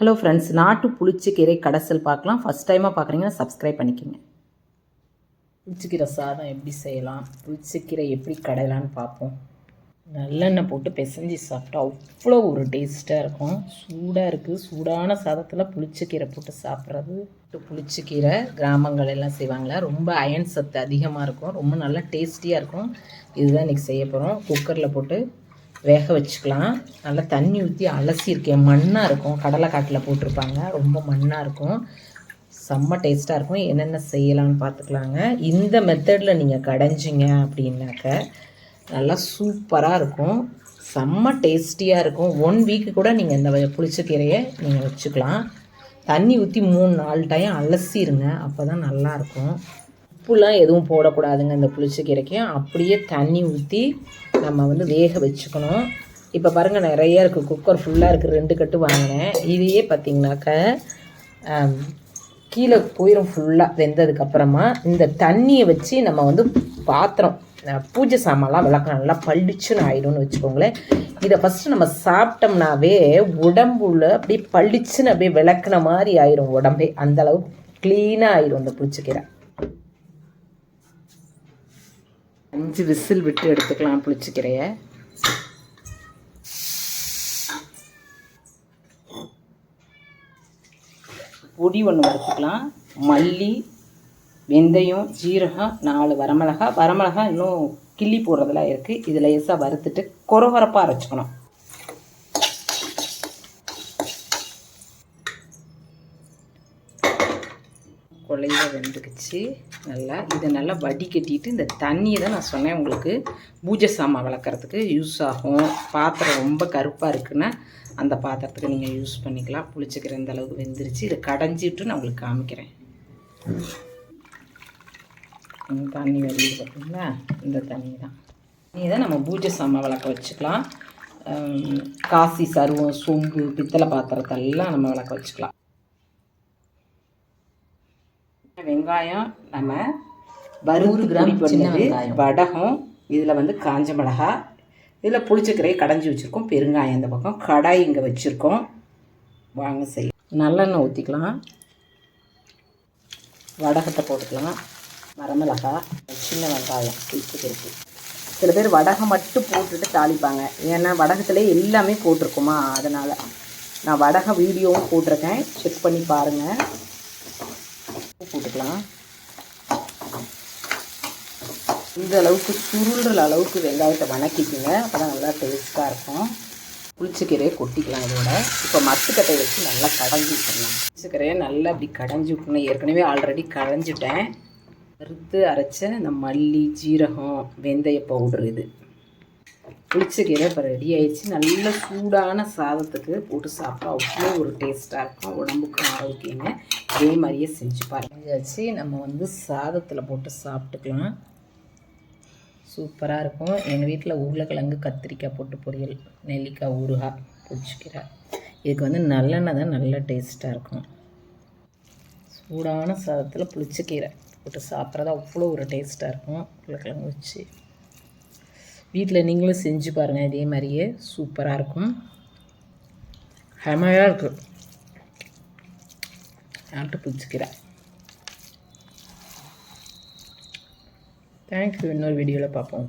Hello friends நாட்டு புளிச்சக்கீரை கடைசல் பார்க்கலாம். ஃபஸ்ட் டைமாக பார்க்குறீங்கன்னா சப்ஸ்கிரைப் பண்ணிக்கோங்க. புளிச்சக்கீரை சாதம் எப்படி செய்யலாம்? புளிச்சக்கீரை எப்படி கடையலான்னு பார்ப்போம். நல்லெண்ணெய் போட்டு பிசைஞ்சு சாப்பிட்டா அவ்வளோ ஒரு டேஸ்ட்டாக இருக்கும். சூடாக இருக்குது சூடான சாதத்தில் புளிச்சக்கீரை போட்டு சாப்பிட்றது. புளிச்சக்கீரை கிராமங்கள் எல்லாம் செய்வாங்களா? ரொம்ப அயன் சத்து அதிகமாக இருக்கும். ரொம்ப நல்லா டேஸ்டியாக இருக்கும். இதுதான் இன்றைக்கி செய்ய போகிறோம் குக்கரில் போட்டு வேக வச்சுக்கலாம். நல்லா தண்ணி ஊற்றி அலசியிருக்கேன் மண்ணாக இருக்கும். கடலை காட்டில் போட்டிருப்பாங்க. ரொம்ப மண்ணாக இருக்கும். செம்ம டேஸ்ட்டாக இருக்கும். என்னென்ன செய்யலாம்னு பார்த்துக்கலாங்க. இந்த மெத்தடில் நீங்கள் கடைஞ்சிங்க அப்படின்னாக்க நல்லா சூப்பராக இருக்கும். செம்ம டேஸ்டியாக இருக்கும். ஒன் வீக்கு கூட நீங்கள் இந்த புளிச்சக்கீரையை நீங்கள் வச்சுக்கலாம். தண்ணி ஊற்றி மூணு நாலு டைம் அலசிடுங்க அப்போ தான் நல்லாயிருக்கும் உப்புலாம் எதுவும் போடக்கூடாதுங்க இந்த புளிச்சக்கீரைக்கு அப்படியே தண்ணி ஊற்றி நம்ம வந்து வேக வச்சுக்கணும். இப்போ பாருங்கள் நிறைய இருக்குது குக்கர் ஃபுல்லாக இருக்குது ரெண்டு கட்டு வாங்கினேன். இதையே பார்த்திங்கனாக்க கீழே போயிடும் ஃபுல்லாக வெந்ததுக்கப்புறமா இந்த தண்ணியை வச்சு நம்ம வந்து பாத்திரம் பூஜை சாமான்லாம் விளக்கம் நல்லா பளிச்சுன்னு ஆகிடும்னு வச்சுக்கோங்களேன். இதை ஃபஸ்ட்டு நம்ம சாப்பிட்டோம்னாவே உடம்புல அப்படியே பளிச்சுன்னு அப்படியே விளக்குன மாதிரி ஆயிரும் உடம்பே. அந்தளவு க்ளீனாக ஆயிரும் இந்த புளிச்சக்கீரை அஞ்சு விசில் விட்டு எடுத்துக்கலாம் புளிச்சிக்கிறைய. பொடி ஒன்று வறுத்துக்கலாம். மல்லி வெந்தயம் ஜீரகம் நாலு வரமிளகா. வரமிளகா இன்னும் கிள்ளி போடுறதெல்லாம் இருக்குது இது லேசாக வறுத்துட்டு கொரகொரப்பாக அரைச்சிக்கணும். கொலையாக வெந்துக்குச்சு. நல்லா இதை நல்லா வடிகட்டிட்டு இந்த தண்ணியை தான் நான் சொன்னேன் உங்களுக்கு. பூஜை சாமான் வளர்க்குறதுக்கு யூஸ் ஆகும். பாத்திரம் ரொம்ப கருப்பாக இருக்குன்னா அந்த பாத்திரத்துக்கு நீங்கள் யூஸ் பண்ணிக்கலாம். புளிச்சிக்கிற இந்த அளவுக்கு வெந்துருச்சு. இதை கடைஞ்சிட்டு நான் உங்களுக்கு காமிக்கிறேன். தண்ணி வெளியே பார்த்தீங்களா இந்த தண்ணி தான். தண்ணி தான் நம்ம பூஜை சாமான் வளர்க்க வச்சுக்கலாம். காசி சருவம் சொம்பு பித்தளை பாத்திரத்தெல்லாம் நம்ம வளர்க்க வச்சுக்கலாம். வெங்காயம் நம்ம வறுத்து கிராம் பண்ணது வடகம் இதில் வந்து காஞ்ச மிளகா இதில் புளிச்சக்கரையை கடைஞ்சி வச்சுருக்கோம். பெருங்காயம் இந்த பக்கம் கடாய் இங்கே வச்சுருக்கோம். வாங்க செய்ய நல்லெண்ணெய் ஊற்றிக்கலாம் வடகத்தை போட்டுக்கலாம். வரமிளகா சின்ன வெங்காயம் புளிச்சக்கரைக்கு சில பேர் வடகம் மட்டும் போட்டுட்டு தாளிப்பாங்க. ஏன்னா வடகத்தில் எல்லாமே போட்டிருக்குமா? அதனால் நான் வடக வீடியோவும் போட்டிருக்கேன். செக் பண்ணி பாருங்கள் போட்டுக்கலாம். இந்த அளவுக்கு சுருள்ற அளவுக்கு வெங்காயத்தை வணக்கிக்குங்க. அப்போ தான் நல்லா டேஸ்ட்டாக இருக்கும். புளிச்சக்கீரையை கொட்டிக்கலாம் இதோட. இப்போ மத்துக்கட்டை வச்சு நல்லா கடைஞ்சி விட்டுடலாம். புளிச்சக்கீரையை நல்லா அப்படி கடைஞ்சி விட்டுணும் ஏற்கனவே ஆல்ரெடி கடைஞ்சிட்டேன். வறுத்து அரைச்ச இந்த மல்லி ஜீரகம் வெந்தய பவுட்ரு இது. புளிச்சக்கீரை இப்போ ரெடி ஆயிடுச்சு. நல்ல சூடான சாதத்துக்கு போட்டு சாப்பிட்டா அவ்வளோ ஒரு டேஸ்ட்டாக இருக்கும். உடம்புக்கு ஆரோக்கியங்க அதே மாதிரியே செஞ்சு பாருங்க. நம்ம வந்து சாதத்தில் போட்டு சாப்பிட்டுக்கலாம். சூப்பராக இருக்கும். எங்கள் வீட்டில் உருளைக்கிழங்கு கத்திரிக்காய் போட்டு பொரியல் நெல்லிக்காய் ஊறுகாய் புளிச்சிக்கீரை. இதுக்கு வந்து நல்லெண்ணெய் தான் நல்ல டேஸ்ட்டாக இருக்கும். சூடான சாதத்தில் புளிச்சக்கீரை போட்டு சாப்பிட்றது அவ்வளோ ஒரு டேஸ்ட்டாக இருக்கும். உருளைக்கிழங்கு வச்சு. வீட்டில் நீங்களும் செஞ்சு பாருங்கள் இதே மாதிரியே சூப்பராக இருக்கும். ஹெமையாக இருக்குது நாட்டு பிடிச்சிக்கிறேன் தேங்க்யூ இன்னொரு வீடியோவில் பார்ப்போம்